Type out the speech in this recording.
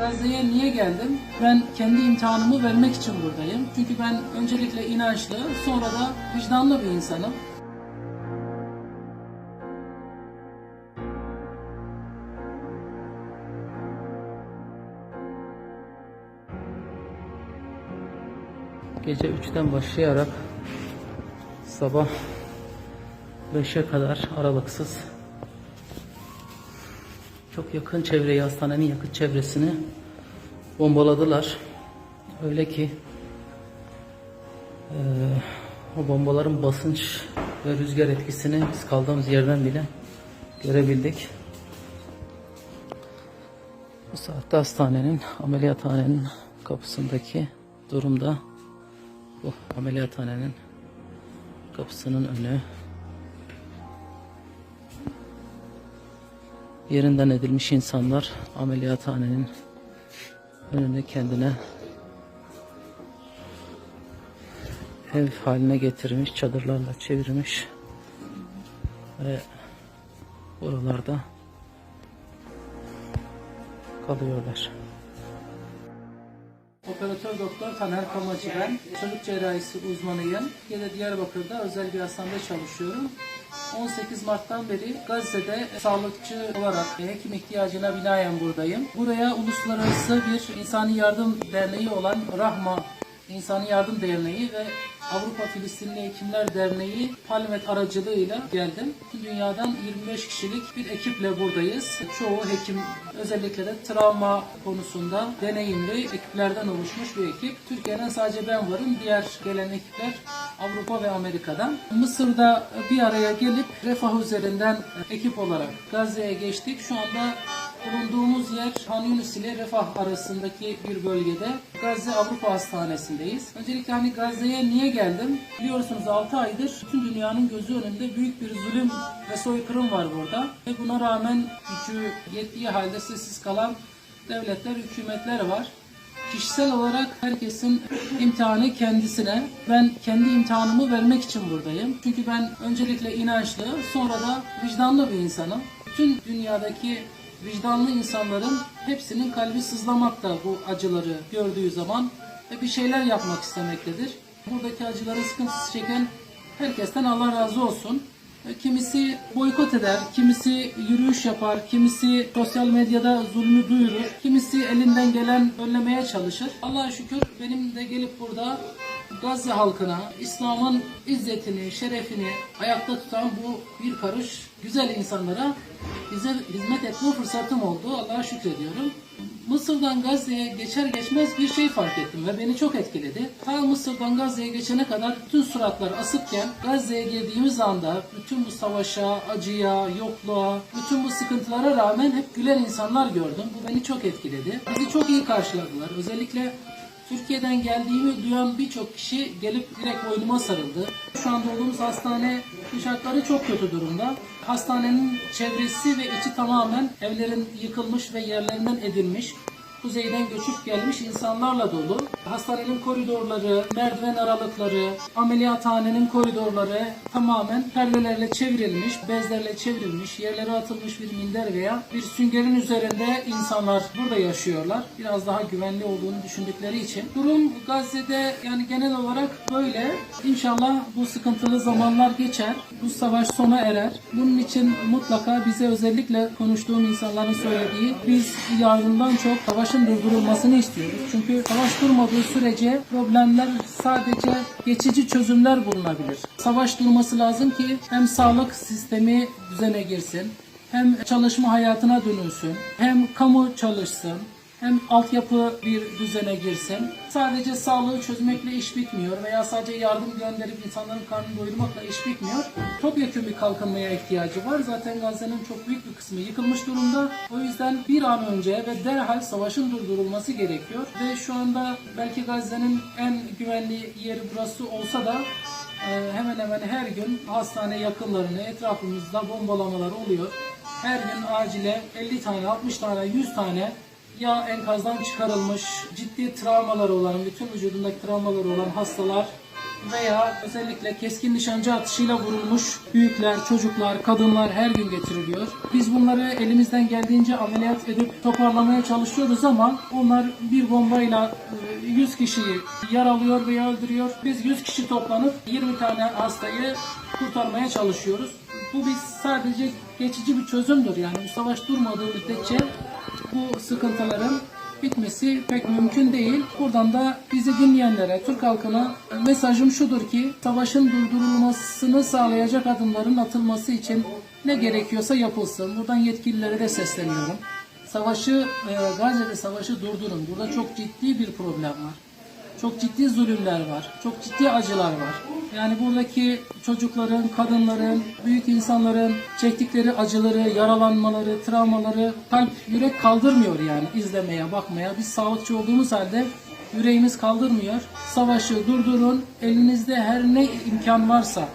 Gazze'ye niye geldim? Ben kendi imtihanımı vermek için buradayım. Çünkü ben öncelikle inançlı, sonra da vicdanlı bir insanım. Gece 3'ten başlayarak sabah 5'e kadar aralıksız çok yakın çevreyi, hastanenin yakın çevresini bombaladılar. Öyle ki eee, o bombaların basınç ve rüzgar etkisini biz kaldığımız yerden bile görebildik. Bu saatte hastanenin, ameliyathanenin kapısındaki durumda bu ameliyathanenin kapısının önü yerinden edilmiş insanlar ameliyathanenin önüne kendine ev haline getirmiş, çadırlarla çevirmiş ve buralarda kalıyorlar. Operatör doktor Taner Kamacı ben. Çocuk cerrahisi uzmanıyım. Yine Diyarbakır'da özel bir hastanede çalışıyorum. 18 Mart'tan beri Gazze'de sağlıkçı olarak hekim ihtiyacına binaen buradayım. Buraya uluslararası bir insani yardım derneği olan Rahma İnsani Yardım Derneği ve Avrupa Filistinli Hekimler Derneği Palmet aracılığıyla geldim. Dünyadan 25 kişilik bir ekiple buradayız. Çoğu hekim özellikle de travma konusunda deneyimli ekiplerden oluşmuş bir ekip. Türkiye'den sadece ben varım. Diğer gelen ekipler Avrupa ve Amerika'dan. Mısır'da bir araya gelip refah üzerinden ekip olarak Gazze'ye geçtik. Şu anda Bulunduğumuz yer Han Yunus ile Refah arasındaki bir bölgede Gazze Avrupa Hastanesi'ndeyiz. Öncelikle hani Gazze'ye niye geldim? Biliyorsunuz 6 aydır tüm dünyanın gözü önünde büyük bir zulüm ve soykırım var burada. Ve buna rağmen gücü yettiği halde sessiz kalan devletler, hükümetler var. Kişisel olarak herkesin imtihanı kendisine. Ben kendi imtihanımı vermek için buradayım. Çünkü ben öncelikle inançlı, sonra da vicdanlı bir insanım. Bütün dünyadaki vicdanlı insanların hepsinin kalbi sızlamakta bu acıları gördüğü zaman ve bir şeyler yapmak istemektedir. Buradaki acıları sıkıntısı çeken herkesten Allah razı olsun. E, Kimisi boykot eder, kimisi yürüyüş yapar, kimisi sosyal medyada zulmü duyurur, kimisi elinden gelen önlemeye çalışır. Allah'a şükür benim de gelip burada Gazze halkına, İslam'ın izzetini, şerefini ayakta tutan bu bir karış güzel insanlara bize hizmet etme fırsatım oldu. Allah'a şükrediyorum. Mısır'dan Gazze'ye geçer geçmez bir şey fark ettim ve beni çok etkiledi. Ta Mısır'dan Gazze'ye geçene kadar bütün suratlar asıkken Gazze'ye girdiğimiz anda bütün bu savaşa, acıya, yokluğa, bütün bu sıkıntılara rağmen hep gülen insanlar gördüm. Bu beni çok etkiledi. Bizi çok iyi karşıladılar. Özellikle Türkiye'den geldiğimi duyan birçok kişi gelip direkt boynuma sarıldı. Şu anda olduğumuz hastane şartları çok kötü durumda. Hastanenin çevresi ve içi tamamen evlerin yıkılmış ve yerlerinden edilmiş. Kuzeyden göçüp gelmiş insanlarla dolu. Hastanenin koridorları, merdiven aralıkları, ameliyathanenin koridorları tamamen perdelerle çevrilmiş, bezlerle çevrilmiş, yerlere atılmış bir minder veya bir süngerin üzerinde insanlar burada yaşıyorlar. Biraz daha güvenli olduğunu düşündükleri için. Durum Gazze'de yani genel olarak böyle. İnşallah bu sıkıntılı zamanlar geçer. Bu savaş sona erer. Bunun için mutlaka bize özellikle konuştuğum insanların söylediği biz yardımdan çok savaşın durdurulmasını istiyoruz. Çünkü savaş durmadığı sürece problemler sadece geçici çözümler bulunabilir. Savaş durması lazım ki hem sağlık sistemi düzene girsin, hem çalışma hayatına dönülsün, hem kamu çalışsın, hem altyapı bir düzene girsin. Sadece sağlığı çözmekle iş bitmiyor veya sadece yardım gönderip insanların karnını doyurmakla iş bitmiyor. Topyekun bir kalkınmaya ihtiyacı var. Zaten Gazze'nin çok büyük bir kısmı yıkılmış durumda. O yüzden bir an önce ve derhal savaşın durdurulması gerekiyor. Ve şu anda belki Gazze'nin en güvenli yeri burası olsa da e, hemen hemen her gün hastane yakınlarını etrafımızda bombulamalar oluyor. Her gün acile 50 tane, 60 tane, 100 tane ya enkazdan çıkarılmış, ciddi travmaları olan, bütün vücudundaki travmaları olan hastalar veya özellikle keskin nişancı atışıyla vurulmuş büyükler, çocuklar, kadınlar her gün getiriliyor. Biz bunları elimizden geldiğince ameliyat edip toparlamaya çalışıyoruz ama onlar bir bombayla e, 100 kişiyi yaralıyor veya öldürüyor. Biz 100 kişi toplanıp 20 tane hastayı kurtarmaya çalışıyoruz. Bu biz sadece geçici bir çözümdür. Yani bu savaş durmadığı müddetçe bu sıkıntıların bitmesi pek mümkün değil. Buradan da bizi dinleyenlere, Türk halkına mesajım şudur ki savaşın durdurulmasını sağlayacak adımların atılması için ne gerekiyorsa yapılsın. Buradan yetkililere de sesleniyorum. Savaşı, e, Gazze'de savaşı durdurun. Burada çok ciddi bir problem var. Çok ciddi zulümler var. Çok ciddi acılar var. Yani buradaki çocukların, kadınların, büyük insanların çektikleri acıları, yaralanmaları, travmaları kalp, yürek kaldırmıyor yani izlemeye, bakmaya. Biz sağlıkçı olduğumuz halde yüreğimiz kaldırmıyor. Savaşı durdurun. Elinizde her ne imkan varsa